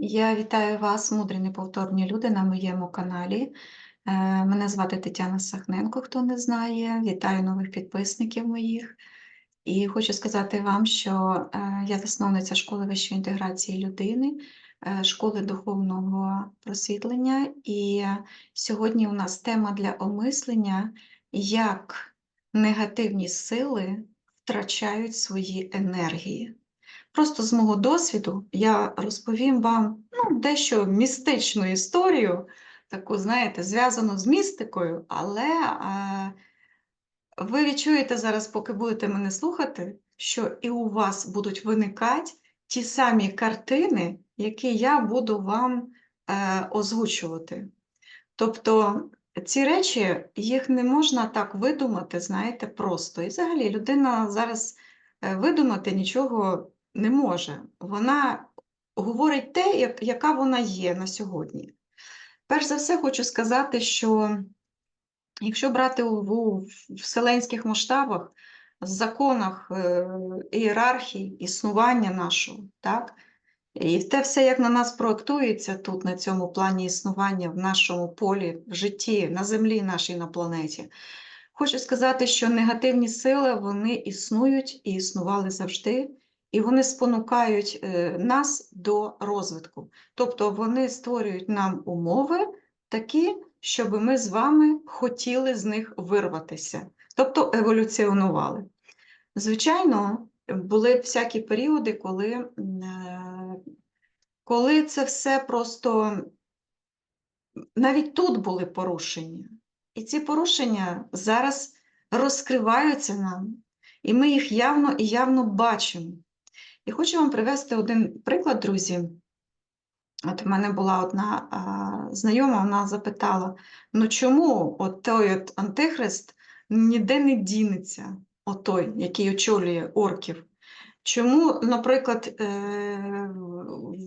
Я вітаю вас, мудрі неповторні люди, на моєму каналі. Е, Мене звати Тетяна Сахненко, хто не знає. Вітаю нових підписників моїх. І хочу сказати вам, що е, я засновниця школи вищої інтеграції людини, е, школи духовного просвітлення. І сьогодні у нас тема для омислення, як негативні сили втрачають свої енергії. Просто з мого досвіду я розповім вам ну, дещо містичну історію, таку, знаєте, зв'язану з містикою, але е, ви відчуєте зараз, поки будете мене слухати, що і у вас будуть виникати ті самі картини, які я буду вам е, озвучувати. Тобто ці речі, їх не можна так видумати, знаєте, просто. І взагалі людина зараз е, видумати нічого не може. Вона говорить те, як, яка вона є на сьогодні. Перш за все, хочу сказати, що якщо брати у, вселенських масштабах, законах е, ієрархії, існування нашого, так? І те все, як на нас проектується тут, на цьому плані існування, в нашому полі, в житті, на землі нашій на планеті. Хочу сказати, що негативні сили вони існують і існували завжди, і вони спонукають е, нас до розвитку. Тобто вони створюють нам умови такі, щоб ми з вами хотіли з них вирватися, тобто еволюціонували. Звичайно, були всякі періоди, коли, е, коли це все просто навіть тут були порушення. І ці порушення зараз розкриваються нам, і ми їх явно і явно бачимо. І хочу вам привести один приклад, друзі. От в мене була одна а, знайома, вона запитала: ну чому от той от антихрист ніде не дінеться, отой, який очолює орків? Чому, наприклад, е,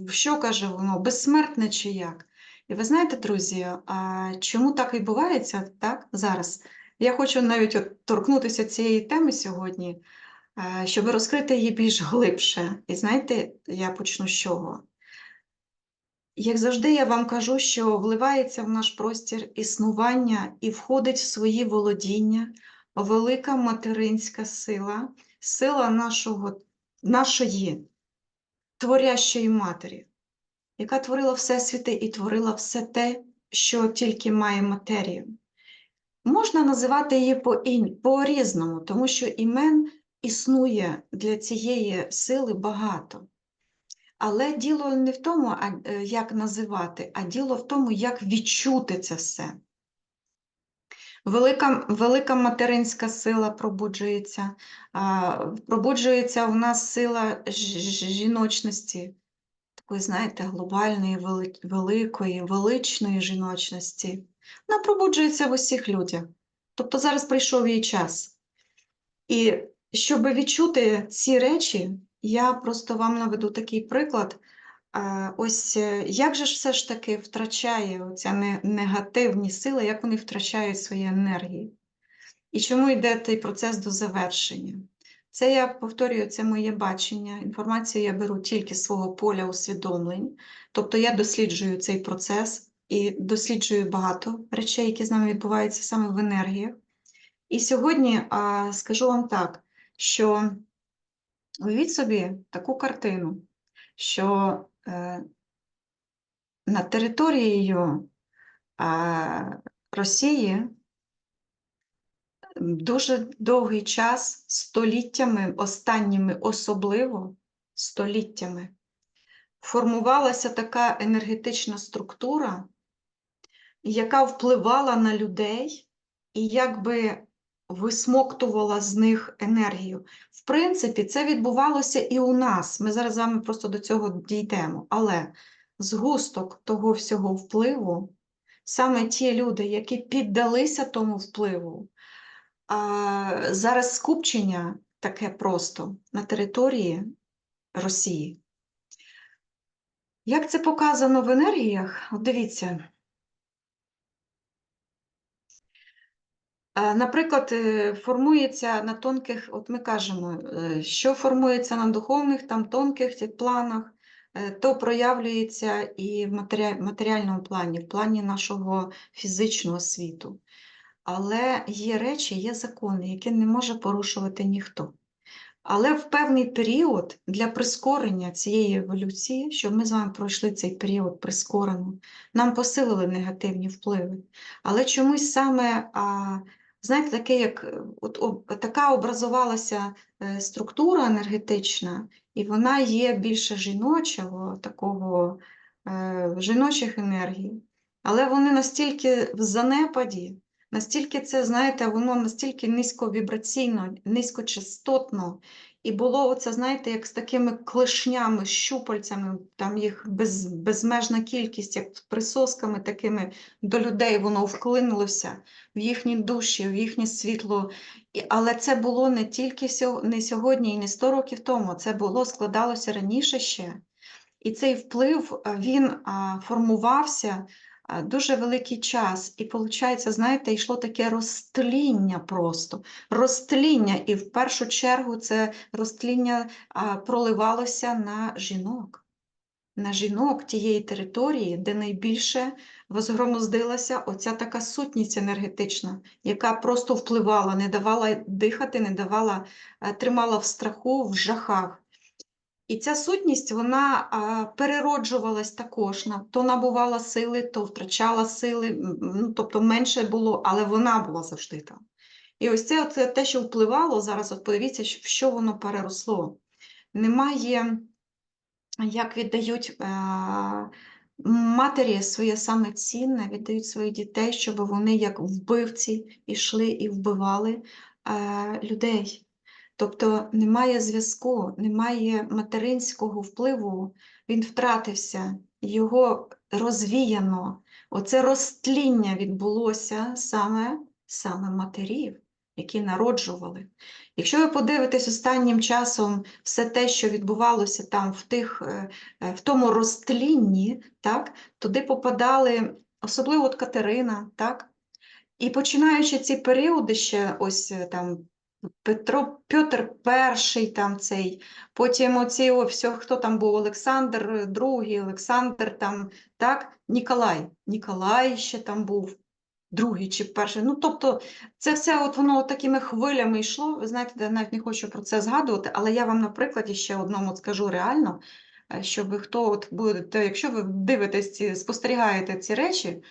що каже воно, безсмертне чи як? І ви знаєте, друзі, а чому так відбувається так, зараз? Я хочу навіть от торкнутися цієї теми сьогодні, щоб розкрити її більш глибше. І знаєте, я почну з чого? Як завжди, я вам кажу, що вливається в наш простір існування і входить в свої володіння велика материнська сила, сила нашого, нашої творящої матері, яка творила Всесвіти і творила все те, що тільки має матерію. Можна називати її по-різному, тому що імен існує для цієї сили багато. Але діло не в тому, е, як називати, а діло в тому, як відчути це все. Велика велика материнська сила пробуджується, пробуджується у нас сила жіночності, такої, знаєте, глобальної, великої, величної жіночності. Вона пробуджується в усіх людях. Тобто зараз прийшов її час. І щоб відчути ці речі, я просто вам наведу такий приклад. Ось е, як же ж все ж таки втрачає оця негативні сили, як вони втрачають свої енергії? І чому йде цей процес до завершення? Це я повторюю, це моє бачення. Інформацію я беру тільки з свого поля усвідомлень, тобто я досліджую цей процес і досліджую багато речей, які з нами відбуваються саме в енергіях. І сьогодні скажу вам так, що уявіть собі таку картину, що е, над територією е, Росії дуже довгий час, століттями, останніми особливо століттями, формувалася така енергетична структура, яка впливала на людей і якби висмоктувала з них енергію. В принципі, це відбувалося і у нас. Ми зараз з вами просто до цього дійдемо. Але згусток того всього впливу, саме ті люди, які піддалися тому впливу, зараз скупчення таке просто на території Росії. Як це показано в енергіях? От дивіться. Наприклад, е, формується на тонких, от ми кажемо, е, що формується на духовних, там тонких планах, е, то проявлюється і в матеріальному плані, в плані нашого фізичного світу. Але є речі, є закони, які не може порушувати ніхто. Але в певний період для прискорення цієї еволюції, щоб ми з вами пройшли цей період прискорено, нам посилили негативні впливи. Але чомусь саме, знаєте, таке, як е, от, об- така образувалася е, структура енергетична, і вона є більше жіночого, такого е, жіночих енергій. Але вони настільки в занепаді, настільки це, знаєте, воно настільки низьковібраційно, низькочастотно, і було оце, знаєте, як з такими клешнями, щупальцями, там їх без, безмежна кількість, як присосками такими до людей воно вклинулося в їхні душі, в їхнє світло. І, але це було не тільки сьо- не сьогодні і не 100 років тому, це було, складалося раніше ще. І цей вплив він а, формувався дуже великий час. І, виходить, знаєте, йшло таке розтління просто. Розтління, і в першу чергу це розтління проливалося на жінок. На жінок тієї території, де найбільше возгромоздилася оця така сутність енергетична, яка просто впливала, не давала дихати, не давала, тримала в страху, в жахах. І ця сутність вона перероджувалась також, то набувала сили, то втрачала сили, ну, тобто менше було, але вона була завжди там. І ось це от те, що впливало зараз, от подивіться, в що воно переросло. Немає, як віддають е, матері своє саме цінне, віддають своїх дітей, щоб вони як вбивці йшли і вбивали е, людей. Тобто немає зв'язку, немає материнського впливу, він втратився, його розвіяно. Оце розтління відбулося саме, саме матерів, які народжували. Якщо ви подивитесь останнім часом все те, що відбувалося там в, тих, е, е, в тому розтлінні, так, туди попадали, особливо от Катерина, так, і починаючи ці періоди ще ось е, там Петро, Петр І, там цей, потім оці, о, все, хто там був, Олександр II, Олександр там, так, Ніколай, Ніколай ще там був, другий чи перший. Ну, тобто, це все от воно такими хвилями йшло. Ви знаєте, я навіть не хочу про це згадувати, але я вам на прикладі ще одному скажу реально, е, щоб хто от будете, якщо ви дивитесь, спостерігаєте ці речі,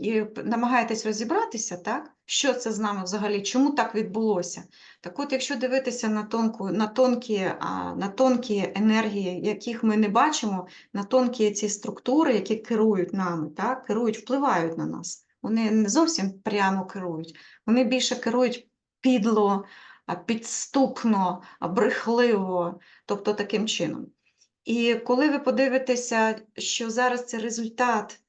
і намагаєтесь розібратися, так? Що це з нами взагалі, чому так відбулося? Так от, якщо дивитися на тонку, на тонкі, на тонкі енергії, яких ми не бачимо, на тонкі ці структури, які керують нами, так? керують, впливають на нас. Вони не зовсім прямо керують, вони більше керують підло, підступно, брехливо, тобто таким чином. І коли ви подивитеся, що зараз це результат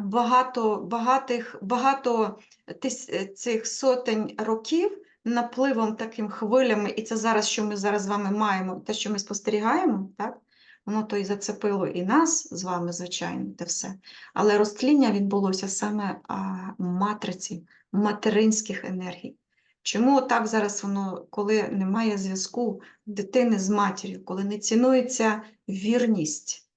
багато, багатих, багато е, цих сотень років напливом таким хвилями, і це зараз, що ми зараз з вами маємо, те, що ми спостерігаємо, так? Воно то і зацепило і нас з вами, звичайно, те все. Але розтління відбулося саме а, матриці, материнських енергій. Чому так зараз воно, коли немає зв'язку дитини з матір'ю, коли не цінується вірність,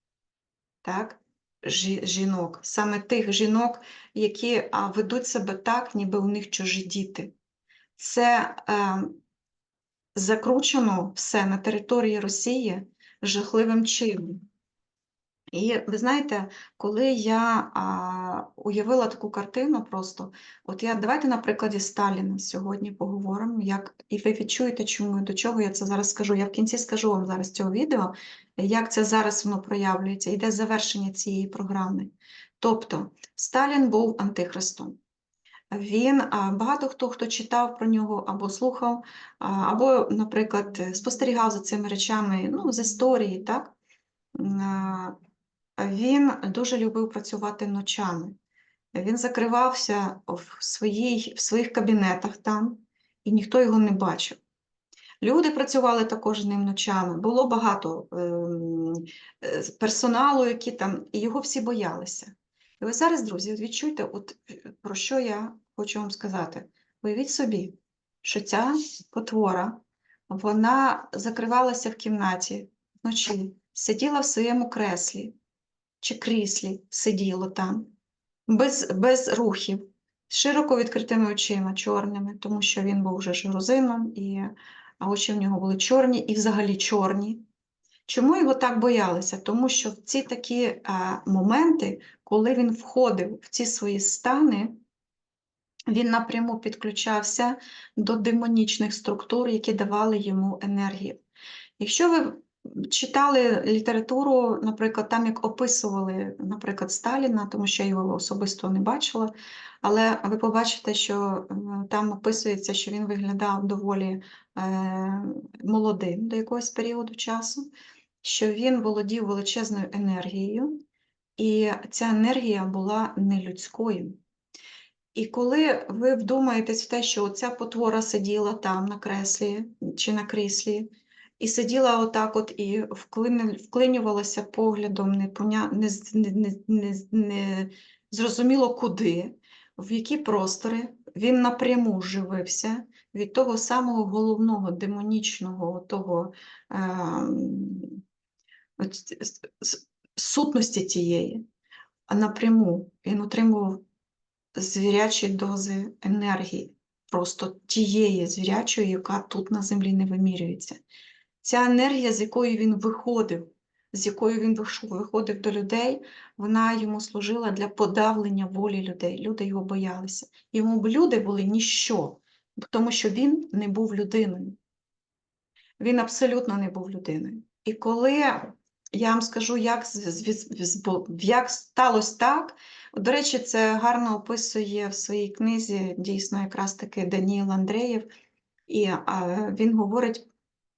так? Жі- жінок, саме тих жінок, які ведуть себе так, ніби у них чужі діти. Це е, закручено все на території Росії жахливим чином. І ви знаєте, коли я а, уявила таку картину просто, от я давайте на прикладі Сталіна сьогодні поговоримо, як, і ви відчуєте, чому до чого я це зараз скажу. Я в кінці скажу вам зараз цього відео, як це зараз воно проявлюється, йде завершення цієї програми. Тобто, Сталін був антихристом. Він багато хто хто читав про нього або слухав, або, наприклад, спостерігав за цими речами ну, з історії, так? Він дуже любив працювати ночами. Він закривався в, своїй, в своїх кабінетах там, і ніхто його не бачив. Люди працювали також ним ночами. Було багато ем, е, персоналу, які там, і його всі боялися. І ви зараз, друзі, відчуйте, от про що я хочу вам сказати. Уявіть собі, що ця потвора, вона закривалася в кімнаті вночі, сиділа в своєму креслі чи кріслі, сиділо там, без, без рухів, з широко відкритими очима, чорними, тому що він був вже грузином, і а очі в нього були чорні і взагалі чорні. Чому його так боялися? Тому що в ці такі е, моменти, коли він входив в ці свої стани, він напряму підключався до демонічних структур, які давали йому енергію. Якщо ви читали літературу, наприклад, там як описували, наприклад, Сталіна, тому що я його особисто не бачила, але ви побачите, що е, там описується, що він виглядав доволі е, молодим до якогось періоду часу, що він володів величезною енергією, і ця енергія була нелюдською. І коли ви вдумаєтесь в те, що ця потвора сиділа там на креслі чи на кріслі, і сиділа отак от і вклинювалася поглядом не, з- не, не, не, не зрозуміло куди, в які простори, він напряму живився від того самого головного демонічного того, с- сутності тієї, а напряму він отримував звірячі дози енергії, просто тієї звірячої, яка тут на землі не вимірюється. Ця енергія, з якою він виходив, з якою він виходив до людей, вона йому служила для подавлення волі людей. Люди його боялися. Йому б люди були ніщо, тому що він не був людиною. Він абсолютно не був людиною. І коли я вам скажу, як, як сталося так, до речі, це гарно описує в своїй книзі дійсно якраз таки Даніл Андреєв, і він говорить,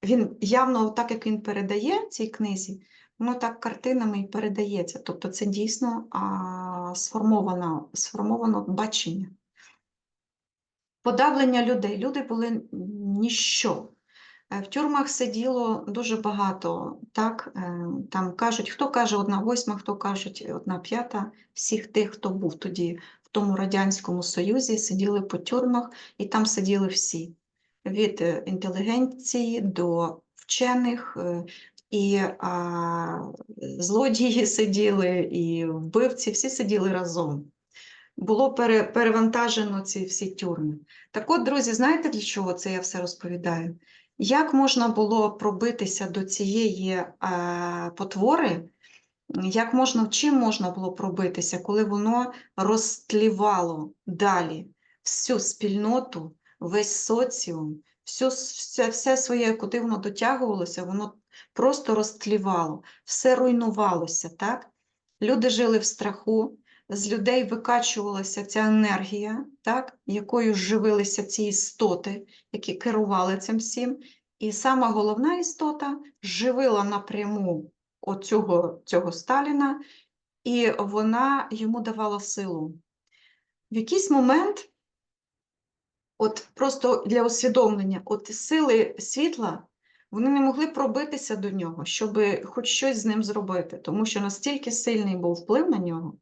він явно, так як він передає в цій книзі, воно так картинами і передається. Тобто це дійсно а, сформовано, сформовано бачення. Подавлення людей. Люди були ніщо. Е, В тюрмах сиділо дуже багато, так, е, там кажуть, хто каже одна восьма, хто кажуть одна п'ята, всіх тих, хто був тоді в тому Радянському Союзі, сиділи по тюрмах, і там сиділи всі, від е, інтелігенції до вчених, е, і а, злодії сиділи, і вбивці, всі сиділи разом. Було пере, перевантажено ці всі тюрми. Так от, друзі, знаєте, для чого це я все розповідаю? Як можна було пробитися до цієї е, потвори? Як можна, чим можна було пробитися, коли воно розтлівало далі всю спільноту, весь соціум, всю, с- все, все своє, куди воно дотягувалося, воно просто розтлівало, все руйнувалося, так? Люди жили в страху, з людей викачувалася ця енергія, так? якою живилися ці істоти, які керували цим всім. І сама головна істота живила напряму оцього, цього Сталіна, і вона йому давала силу. В якийсь момент, от просто для усвідомлення, от сили світла, вони не могли пробитися до нього, щоб хоч щось з ним зробити, тому що настільки сильний був вплив на нього,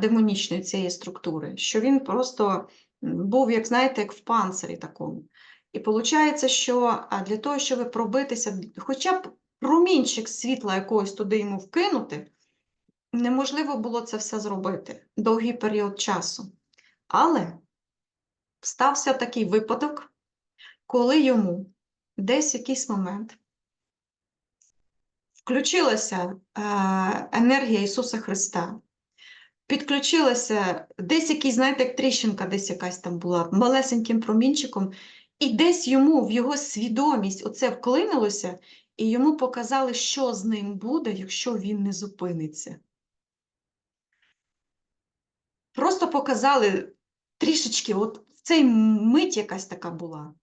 демонічної цієї структури, що він просто був, як знаєте, як в панцирі такому. І виходить, що для того, щоб пробитися, хоча б промінчик світла якогось туди йому вкинути, неможливо було це все зробити довгий період часу. Але стався такий випадок, коли йому десь в якийсь момент включилася е, енергія Ісуса Христа, підключилася десь якийсь, знаєте, як тріщинка, десь якась там була малесеньким промінчиком, і десь йому в його свідомість оце вклинилося, і йому показали, що з ним буде, якщо він не зупиниться. Просто показали трішечки, от цей мить якась така була.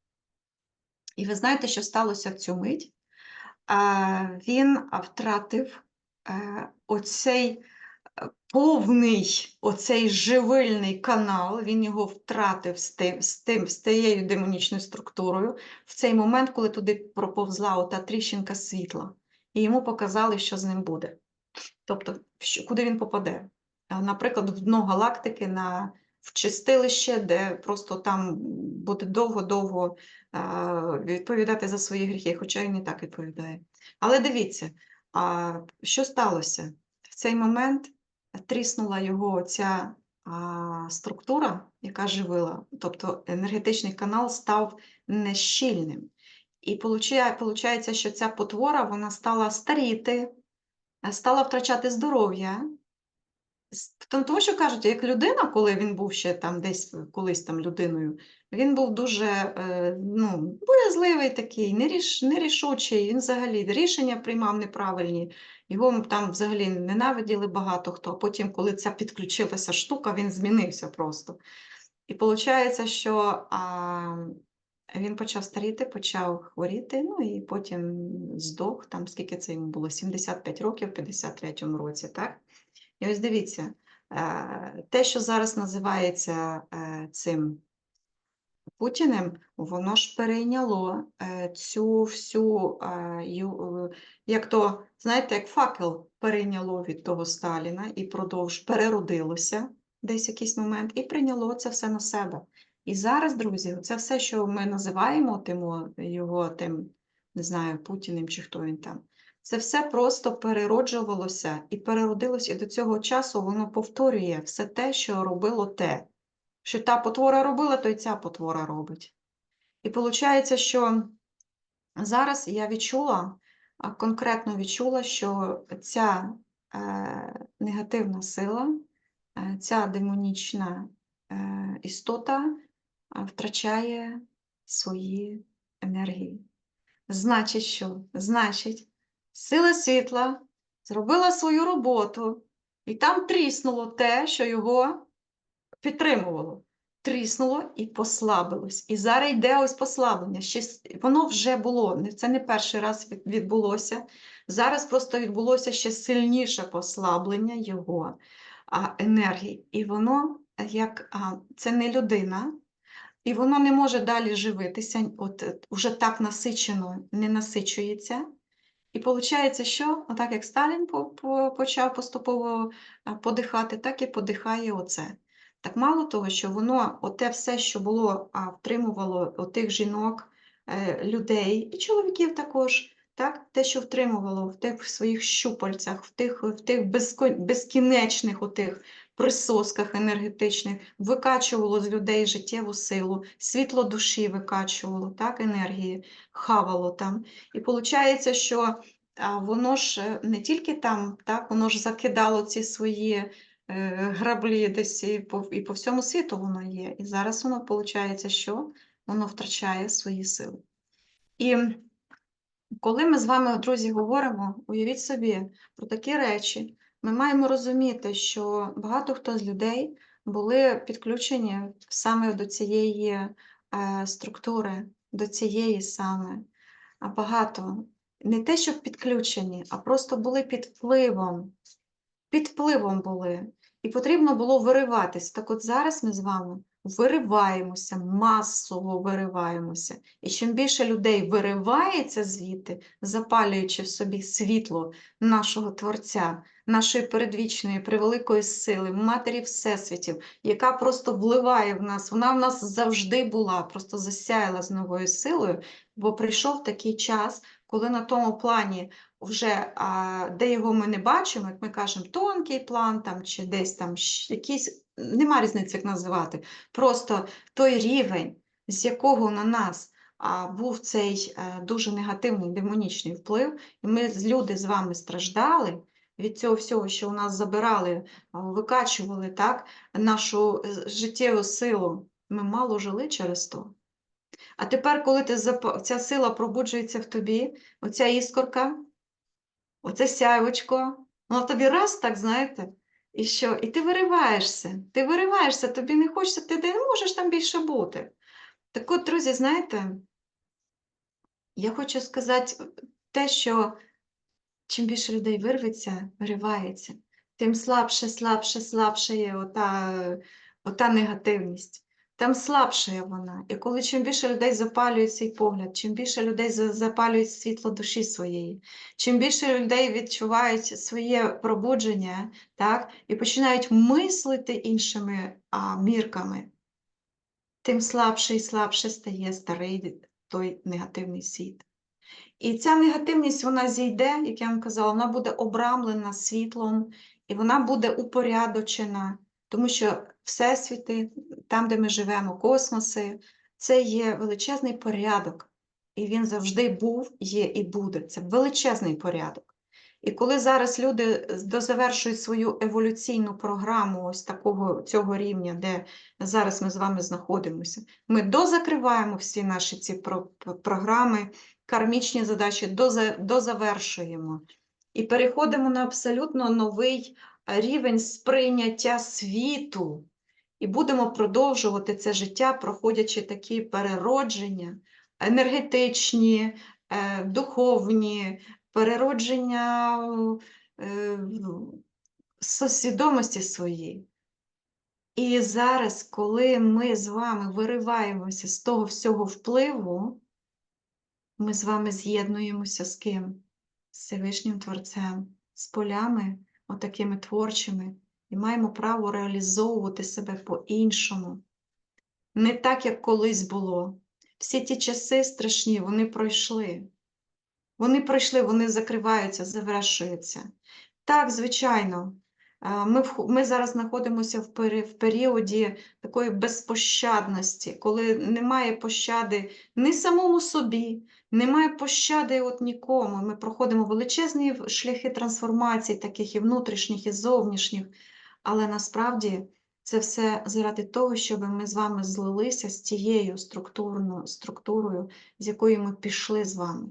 І ви знаєте, що сталося в цю мить? Він втратив е, оцей е, повний, оцей живильний канал, він його втратив з тим, з тим, з тією демонічною структурою в цей момент, коли туди проповзла ота тріщинка світла, і йому показали, що з ним буде. Тобто, куди він попаде. Наприклад, в дно галактики на в чистилище, де просто там буде довго-довго відповідати за свої гріхи, хоча він і так відповідає. Але дивіться, що сталося? В цей момент тріснула його ця структура, яка живила, тобто енергетичний канал став нещільним. І виходить, що ця потвора вона стала старіти, стала втрачати здоров'я. Тому що кажуть, як людина, коли він був ще там десь колись там людиною, він був дуже е, ну, боязливий такий, неріш, нерішучий, він взагалі рішення приймав неправильні. Його там взагалі ненавиділи багато хто. А потім, коли ця підключилася штука, він змінився просто. І виходить, що а, він почав старіти, почав хворіти, ну і потім здох, там скільки це йому було, 75 років в 53-му році, так? І ось дивіться, е, те, що зараз називається е, цим Путіним, воно ж перейняло е, цю всю, як то, знаєте, як факел перейняло від того Сталіна і продовж переродилося десь якийсь момент, і прийняло це все на себе. І зараз, друзі, це все, що ми називаємо тим, його тим, не знаю, Путіним чи хто він там. Це все просто перероджувалося і переродилося, і до цього часу воно повторює все те, що робило те. Що та потвора робила, то й ця потвора робить. І виходить, що зараз я відчула, конкретно відчула, що ця е, негативна сила, е, ця демонічна е, істота а, втрачає свої енергії. Значить, що? Значить, сила світла зробила свою роботу, і там тріснуло те, що його підтримувало. Тріснуло і послабилось. І зараз йде ось послаблення. Воно вже було, це не перший раз відбулося. Зараз просто відбулося ще сильніше послаблення його а, енергії. І воно як а, це не людина, і воно не може далі живитися, от е, вже так насичено не насичується. І виходить, що отак як Сталін по- по- почав поступово подихати, так і подихає оце. Так мало того, що воно, оте все, що було, втримувало отих жінок, е, людей і чоловіків також, так, те, що втримувало в тих своїх щупальцях, в тих, в тих безкінечних отих присосках енергетичних, викачувало з людей життєву силу, світло душі викачувало, так, енергії, хавало там. І виходить, що воно ж е, не тільки там, так, воно ж закидало ці свої е, граблі десь і по, і по всьому світу воно є. І зараз воно виходить, що воно втрачає свої сили. І коли ми з вами, друзі, говоримо, уявіть собі про такі речі, ми маємо розуміти, що багато хто з людей були підключені саме до цієї е, структури, до цієї саме. А багато не те, що підключені, а просто були під впливом. Під впливом були. І потрібно було вириватись. Так от зараз ми з вами вириваємося, масово вириваємося. І чим більше людей виривається звідти, запалюючи в собі світло нашого Творця, нашої передвічної, превеликої сили, Матері Всесвітів, яка просто вливає в нас, вона в нас завжди була, просто засяяла з новою силою, бо прийшов такий час, коли на тому плані вже де його ми не бачимо, як ми кажемо, тонкий план там, чи десь там якийсь, нема різниці, як називати, просто той рівень, з якого на нас був цей е, дуже негативний демонічний вплив, і ми люди з вами страждали від цього всього, що у нас забирали, викачували так, нашу е, життєву силу. Ми мало жили через то. А тепер, коли ти ця сила пробуджується в тобі, оця іскорка, оце сяйвочко, воно тобі раз так, знаєте, і що? І ти вириваєшся, ти вириваєшся, тобі не хочеться, ти не можеш там більше бути. Так от, друзі, знаєте, я хочу сказати те, що чим більше людей вирветься, виривається, тим слабше, слабше, слабше є ота, ота негативність. Там слабша вона. І коли чим більше людей запалює цей погляд, чим більше людей за- запалюють світло душі своєї, чим більше людей відчувають своє пробудження, так, і починають мислити іншими а, мірками, тим слабше і слабше стає старий той негативний світ. І ця негативність вона зійде, як я вам казала, вона буде обрамлена світлом, і вона буде упорядочена, тому що всесвіти, там, де ми живемо, космоси, це є величезний порядок. І він завжди був, є і буде. Це величезний порядок. І коли зараз люди дозавершують свою еволюційну програму ось такого цього рівня, де зараз ми з вами знаходимося, ми дозакриваємо всі наші ці програми, кармічні задачі, доза- дозавершуємо. І переходимо на абсолютно новий рівень сприйняття світу. І будемо продовжувати це життя, проходячи такі переродження енергетичні, е, духовні, переродження е, свідомості своєї. І зараз, коли ми з вами вириваємося з того всього впливу, ми з вами з'єднуємося з ким? З Всевишнім Творцем, з полями, отакими творчими, і маємо право реалізовувати себе по-іншому. Не так, як колись було. Всі ті часи страшні, вони пройшли. Вони пройшли, вони закриваються, завершуються. Так, звичайно, е, ми, ми зараз знаходимося в, в періоді такої безпощадності, коли немає пощади ні самому собі, немає пощади от нікому. Ми проходимо величезні шляхи трансформацій, таких і внутрішніх, і зовнішніх. Але насправді це все заради того, щоб ми з вами злилися з тією структурно, структурою, з якою ми пішли з вами.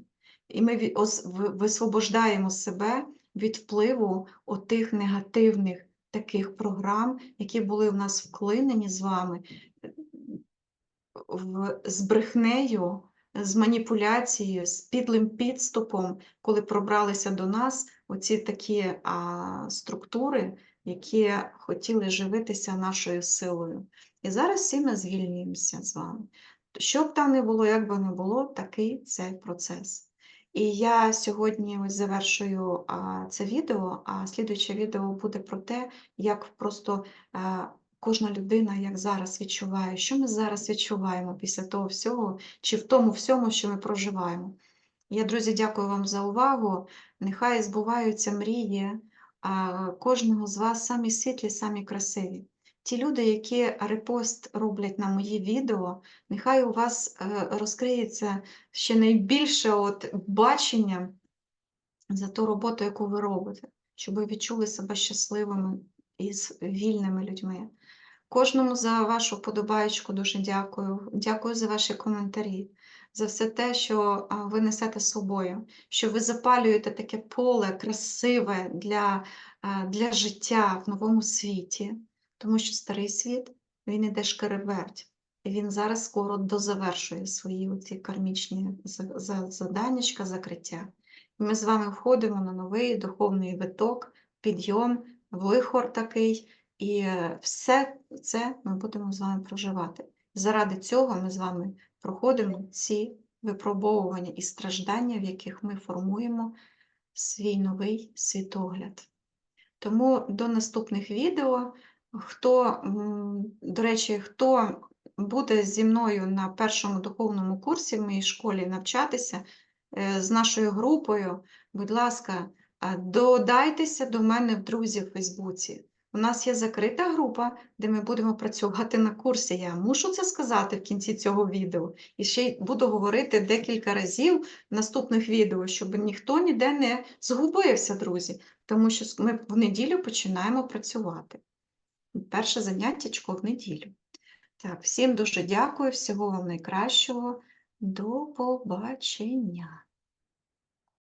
І ми висвобождаємо себе від впливу отих негативних таких програм, які були в нас вклинені з вами з брехнею, з маніпуляцією, з підлим підступом, коли пробралися до нас оці такі а, структури, які хотіли живитися нашою силою. І зараз всі ми звільнюємося з вами. Що б там не було, як би не було, такий цей процес. І я сьогодні ось завершую а, це відео, а слідуюче відео буде про те, як просто а, кожна людина як зараз відчуває, що ми зараз відчуваємо після того всього, чи в тому всьому, що ми проживаємо. Я, друзі, дякую вам за увагу. Нехай збуваються мрії кожного з вас самі світлі, самі красиві. Ті люди, які репост роблять на мої відео, нехай у вас е, розкриється ще найбільше от бачення за ту роботу, яку ви робите, щоб ви відчули себе щасливими і вільними людьми. Кожному за вашу подобаєчку дуже дякую. Дякую за ваші коментарі, за все те, що ви несете з собою, що ви запалюєте таке поле красиве для, для життя в новому світі, тому що старий світ він іде шкереберть. І він зараз скоро дозавершує свої оці кармічні за- за- заданнячка, закриття. І ми з вами входимо на новий духовний виток, підйом, вихор такий. І е, все це ми будемо з вами проживати. Заради цього ми з вами проходимо ці випробовування і страждання, в яких ми формуємо свій новий світогляд. Тому до наступних відео. Хто, до речі, хто буде зі мною на першому духовному курсі в моїй школі навчатися е, з нашою групою, будь ласка, додайтеся до мене в друзі в Фейсбуці. У нас є закрита група, де ми будемо працювати на курсі. Я мушу це сказати в кінці цього відео. І ще й буду говорити декілька разів в наступних відео, щоб ніхто ніде не згубився, друзі, тому що ми в неділю починаємо працювати. Перше заняттячко в неділю. Так, всім дуже дякую, всього вам найкращого. До побачення.